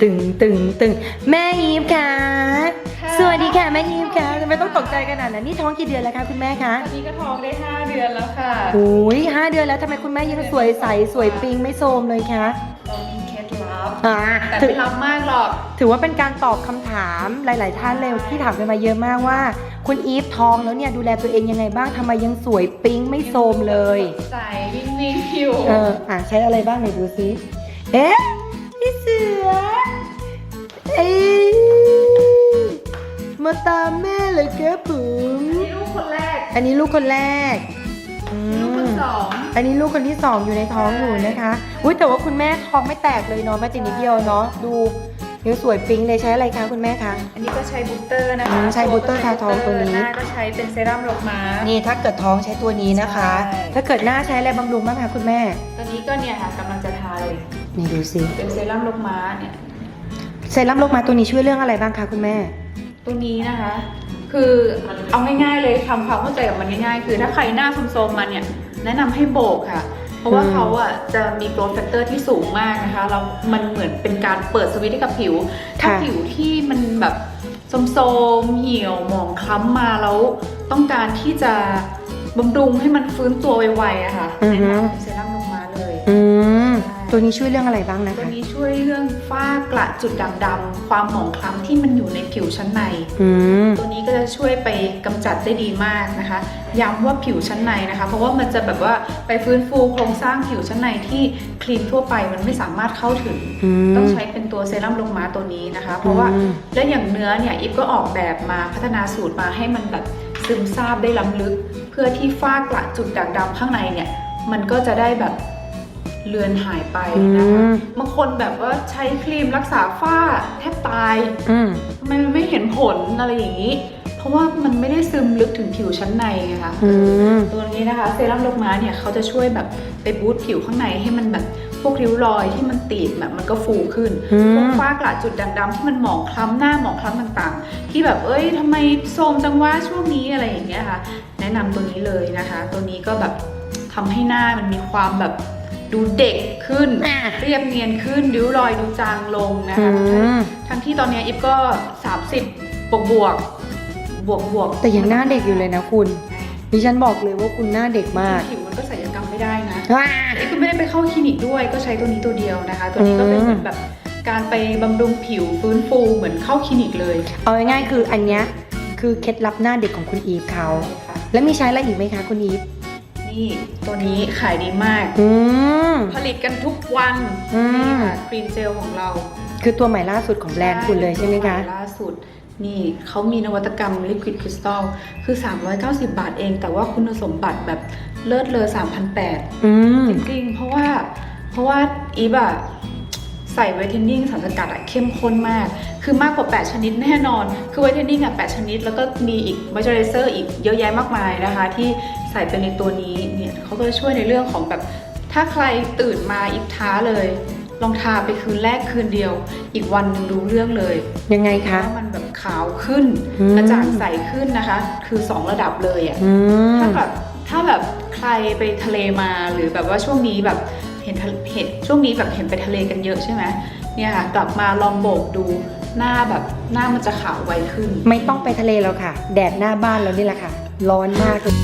ตึงตึงตึงแม่อีฟค่ะ สวัสดีค่ะแม่อีฟค่ะทำไมต้องตกใจขนาดนั้นนี่ท้องกี่เดือนแล้วคะคุณแม่คะ ตอนนี้ก็ท้องได้ 5 เดือนแล้วค่ะโอ้ยห้าเดือนแล้วทำไมคุณแม่ยังสวยใสสวยปิงไม่โทรมเลยคะเรามีเคล็ดลับอ่าแต่ถือไม่ลับมากหรอก ถือว่าเป็นการตอบคำถามหลาย ๆ ท่านเลยที่ถามกันมาเยอะมากว่า คุณอีฟท้องแล้วเนี่ยดูแลตัวเองยังไงบ้างทำไมยังสวยปิ๊งไม่โทรมเลย ใสวิ่งวิ่งผิวเอออะใช้อะไรบ้างไหนดูซิ เอ๊ะพี่เสือเอ้ยมาตามแม่เลยครับผม นี่ลูกคนแรกอันนี้ลูกคนแรกอืนี่ลูกคนมสองอันนี้ลูกคนที่สองอยู่ในท้องอยู่นะคะอุ้ยแต่ว่าคุณแม่ท้องไม่แตกเลยเนาะแม่ติดนิดเดียวเนาะดูยังสวยปิ๊งเลยใช้อะไรคะคุณแม่คะ อันนี้ก็ใช้บูสเตอร์นะอืคะมใช้บูสเตอร์ทาท้องตัวนี้ หน้าก็ใช้เป็นเซรั่มโลมาสนี่ถ้าเกิดท้องใช้ตัวนี้นะคะ ใช่ ถ้าเกิดหน้าใช้อะไรบำรุงบ้างคะคุณแม่ ตัวนี้ก็เนี่ยค่ะกำลังจะทาเลย นี่ดูสิเป็นเซรั่มโลมาสเนี่ยเซรั่มโลมาตัวนี้ช่วยเรื่องอะไรบ้างคะคุณแม่ ตัวนี้นะคะ คือเอาง่ายๆเลยทำความเข้าใจกับมันง่ายๆ คือถ้าใครหน้าโทรมๆมาเนี่ยแนะนำให้โบกค่ะ เพราะว่าอืมเขาอะจะมีโกลด์แฟกเตอร์ที่สูงมากนะคะแล้วมันเหมือนเป็นการเปิดสวิตช์ให้กับผิว ถ้าผิวที่มันแบบโทรมๆเหี่ยวหมองคล้ำมาแล้วต้องการที่จะบำรุงให้มันฟื้นตัวไวๆอะค่ะอือแนะฮึนำเป็นเซรั่มลงมาเลย อืมใช่ ตัวนี้ช่วยเรื่องอะไรบ้างนะตัวคะ นี้ช่วยเรื่องฝ้ากระจุดด่างดำๆความหมองคล้ำที่มันอยู่ในผิวชั้นใน อืม ตัวนี้ก็จะช่วยไปกำจัดได้ดีมากนะคะ ย้ำว่าผิวชั้นในนะคะ เพราะว่ามันจะแบบว่าไปฟื้นฟูโครงสร้างผิวชั้นในที่ครีมทั่วไปมันไม่สามารถเข้าถึง อืม ต้องใช้เป็นตัวเซรั่มลงมาตัวนี้นะคะ เพราะว่าอืม และอย่างเนื้อเนี่ยอิฟก็ออกแบบมาพัฒนาสูตรมาให้มันแบบซึมซาบได้ล้ำลึก เพื่อที่ฝ้ากระจุดด่างดำข้างในเนี่ย มันก็จะได้แบบ เลือนหายไปนะคะอืม บางคนแบบว่าใช้ครีมรักษาฝ้าแทบตายอืม ทำไมมันไม่เห็นผลอะไรอย่างนี้ เพราะว่ามันไม่ได้ซึมลึกถึงผิวชั้นในไงคะ อืม ตัวนี้นะคะเซรั่มลงมาเนี่ยเขาจะช่วยแบบไปบูสต์ผิวข้างในให้มันแบบพวกริ้วรอยที่มันตีบแบบมันก็ฟูขึ้นอืม พวกฝ้ากระจุดด่างดำที่มันหมองคล้ำหน้าหมองคล้ำต่างๆ ที่แบบเอ้ยทำไมโทรมจังวะช่วงนี้อะไรอย่างเงี้ยค่ะ แนะนำตัวนี้เลยนะคะ ตัวนี้ก็แบบทำให้หน้ามันมีความแบบ ดูเด็กขึ้น อะเรียบเนียนขึ้นริ้วรอยดูจางลงนะอืคะมทั้งที่ตอนเนี้ยอิฟก็ 30 บวกบวกบวกบวกแต่ยังหน้าเด็กอยู่เลยนะคุณ ดิฉันบอกเลยว่าคุณหน้าเด็กมากผิวมันก็ศัลยกรรมไม่ได้นะว้าอิฟก็ไม่ได้ไปเข้าคลินิกด้วยก็ใช้ตัวนี้ตัวเดียวนะคะ ตัวนี้ก็เป็นอืมเหมือนแบบการไปบำรุงผิวฟื้นฟูเหมือนเข้าคลินิกเลยเอาง่ายๆคืออันเนี้ยคือเคล็ดลับหน้าเด็กของคุณอีฟเขา ค่ะแล้วมีใช้อะไรอีกไหมคะคุณอีฟ นี่ ตัวนี้ขายดีมาก อืม ผลิตกันทุกวันอืม นี่ค่ะครีมเจลของเราคือตัวใหม่ล่าสุดของแบรนด์คุณเลยใช่ไหมคะ ล่าสุด นี่เขามีนวัตกรรม Liquid Crystal คือ 390 บาทเอง แต่ว่าคุณสมบัติแบบเลิศเลอ3,800 อืม จริงๆ เพราะว่าเพราะว่าอีฟอะใส่ไวท์เทนนิ่งสารสกัดอะเข้มข้นมาก คือมากกว่า 8 ชนิดแน่นอน คือไวท์เทนนิ่งอะ8ชนิด แล้วก็มีอีกมอยเจอไรเซอร์อีกเยอะแยะมากมายนะคะ ที่ ใส่ไปในตัวนี้เนี่ยเขาก็จะช่วยในเรื่องของแบบถ้าใครตื่นมาอีกท้าเลยลองทาไปคืนแรกคืนเดียว อีกวันหนึงรู้เรื่องเลย ยังไงคะว่ามันแบบขาวขึ้นอืมกระจ่างใสขึ้นนะคะ คือ 2 ระดับเลยอะอืมถ้าแบบถ้าแบบใครไปทะเลมาหรือแบบว่าช่วงนี้แบบเห็นทะเห็นช่วงนี้แบบเห็นไปทะเลกันเยอะใช่ไหมเนี่ยค่ะกลับมาลองโบกดูหน้าแบบหน้ามันจะขาวไวขึ้น ไม่ต้องไปทะเลแล้วค่ะ แดดหน้าบ้านเรานี่แหละค่ะ ร้อนมากเลย